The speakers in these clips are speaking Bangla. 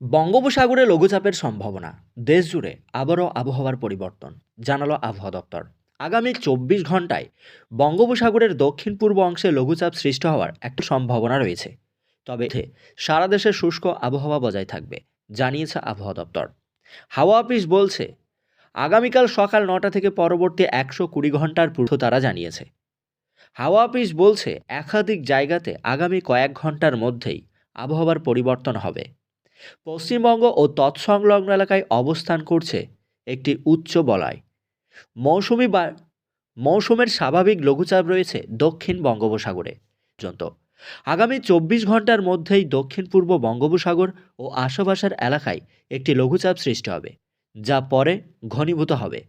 বঙ্গোপসাগরে লঘুচাপের সম্ভাবনা। দেশ জুড়ে আবারও আবহাওয়ার পরিবর্তন, জানালো আবহাওয়া দপ্তর। আগামী চব্বিশ ঘন্টায় বঙ্গোপসাগরের দক্ষিণ পূর্ব অংশে লঘুচাপ সৃষ্টি হওয়ার একটা সম্ভাবনা রয়েছে। তবে সারা দেশে শুষ্ক আবহাওয়া বজায় থাকবে, জানিয়েছে আবহাওয়া দপ্তর। হাওয়া অফিস বলছে, আগামীকাল সকাল নটা থেকে পরবর্তী একশো কুড়ি ঘণ্টার পূর্ব তারা জানিয়েছে। হাওয়া অফিস বলছে, একাধিক জায়গাতে আগামী কয়েক ঘণ্টার মধ্যেই আবহাওয়ার পরিবর্তন হবে। পশ্চিমবঙ্গ ও তৎসংলগ্ন এলাকায় অবস্থান করছে একটি উচ্চ বলয়। মৌসুমি বা মৌসুমের স্বাভাবিক লঘুচাপ রয়েছে দক্ষিণ বঙ্গোপসাগরে। পর্যন্ত আগামী চব্বিশ ঘণ্টার মধ্যেই দক্ষিণ পূর্ব বঙ্গোপসাগর ও আশেপাশের এলাকায় একটি লঘুচাপ সৃষ্টি হবে, যা পরে ঘনীভূত হবে।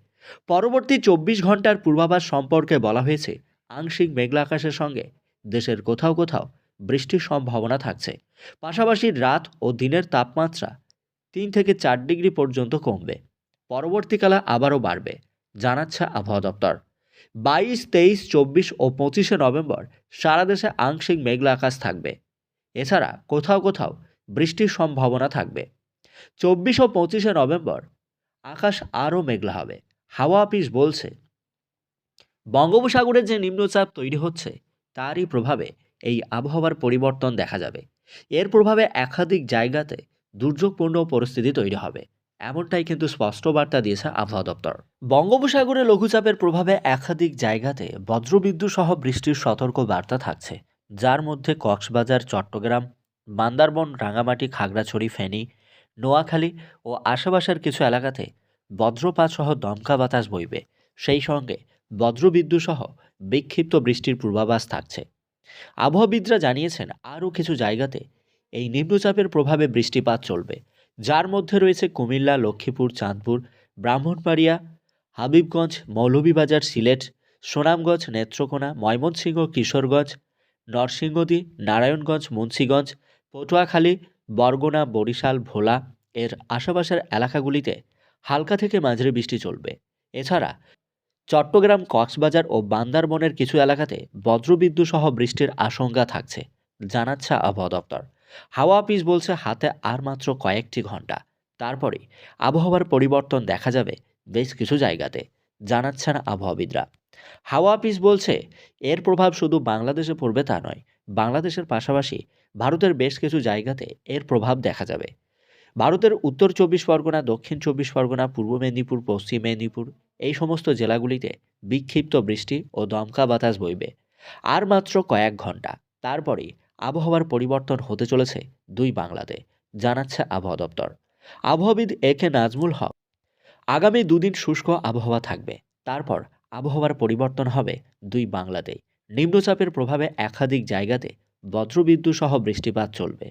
পরবর্তী চব্বিশ ঘণ্টার পূর্বাভাস সম্পর্কে বলা হয়েছে, আংশিক মেঘলা আকাশের সঙ্গে দেশের কোথাও কোথাও বৃষ্টির সম্ভাবনা থাকছে। পাশাপাশি রাত ও দিনের তাপমাত্রা তিন থেকে চার ডিগ্রি পর্যন্ত কমবে। পরবর্তীকালে আবারও বাড়বে, জানাচ্ছে আবহাওয়া দপ্তর। বাইশ, তেইশ, চব্বিশ ও পঁচিশে নভেম্বর সারা দেশে আংশিক মেঘলা আকাশ থাকবে। এছাড়া কোথাও কোথাও বৃষ্টির সম্ভাবনা থাকবে। চব্বিশ ও পঁচিশে নভেম্বর আকাশ আরও মেঘলা হবে, হাওয়া অফিস বলছে। বঙ্গোপসাগরে যে নিম্নচাপ তৈরি হচ্ছে, তারই প্রভাবে এই আবহাওয়ার পরিবর্তন দেখা যাবে। এর প্রভাবে একাধিক জায়গাতে দুর্যোগপূর্ণ পরিস্থিতি তৈরি হবে, এমনটাই কিন্তু স্পষ্ট বার্তা দিয়েছে আবহাওয়া দপ্তর। বঙ্গোপসাগরে লঘুচাপের প্রভাবে একাধিক জায়গাতে বজ্রবিদ্যুৎ সহ বৃষ্টির সতর্ক বার্তা থাকছে, যার মধ্যে কক্সবাজার, চট্টগ্রাম, বান্দারবন রাঙামাটি খাগড়াছড়ি, ফেনী, নোয়াখালী ও আশেপাশের কিছু এলাকাতে বজ্রপাত সহ দমকা বাতাস বইবে। সেই সঙ্গে বজ্রবিদ্যুৎ সহ বিক্ষিপ্ত বৃষ্টির পূর্বাভাস থাকছে। আবহাওয়াবিদরা জানিয়েছেন, আরও কিছু জায়গাতে এই নিম্নচাপের প্রভাবে বৃষ্টিপাত চলবে। যার মধ্যে রয়েছে কুমিল্লা, লক্ষ্মীপুর, চাঁদপুর, ব্রাহ্মণবাড়িয়া, হাবিবগঞ্জ, মৌলভীবাজার, সিলেট, সুনামগঞ্জ, নেত্রকোনা, ময়মনসিংহ, কিশোরগঞ্জ নরসিংদী নারায়ণগঞ্জ, মুন্সীগঞ্জ, পটুয়াখালী, বরগুনা, বরিশাল, ভোলা এর আশেপাশের এলাকাগুলিতে হালকা থেকে মাঝারি বৃষ্টি চলবে। এছাড়া চট্টগ্রাম, কক্সবাজার ও বান্দারবনের কিছু এলাকাতে বজ্রবিদ্যুৎ সহ বৃষ্টির আশঙ্কা থাকছে, জানাচ্ছে আবহাওয়া দপ্তর। হাওয়া অফিস বলছে হাতে আর মাত্র কয়েকটি ঘণ্টা। তারপরে আবহাওয়ার পরিবর্তন দেখা যাবে বেশ কিছু জায়গাতে, জানাচ্ছেন আবহাওয়াবিদরা। হাওয়া অফিস বলছে, এর প্রভাব শুধু বাংলাদেশে পড়বে তা নয়, বাংলাদেশের পাশাপাশি ভারতের বেশ কিছু জায়গাতে এর প্রভাব দেখা যাবে। ভারতের উত্তর চব্বিশ পরগনা, দক্ষিণ চব্বিশ পরগনা, পূর্ব মেদিনীপুর, পশ্চিম মেদিনীপুর এই সমস্ত জেলাগুলিতে বিক্ষিপ্ত বৃষ্টি ও দমকা বাতাস বইবে। আর মাত্র কয়েক ঘণ্টা তারপরেই আবহাওয়ার পরিবর্তন হতে চলেছে দুই বাংলাতে, জানাচ্ছে আবহাওয়া দপ্তর। আবহাওয়াবিদ এ কে নাজমুল হক, আগামী দুদিন শুষ্ক আবহাওয়া থাকবে। তারপর আবহাওয়ার পরিবর্তন হবে দুই বাংলাতেই। নিম্নচাপের প্রভাবে একাধিক জায়গাতে বজ্রবিদ্যুৎ সহ বৃষ্টিপাত চলবে।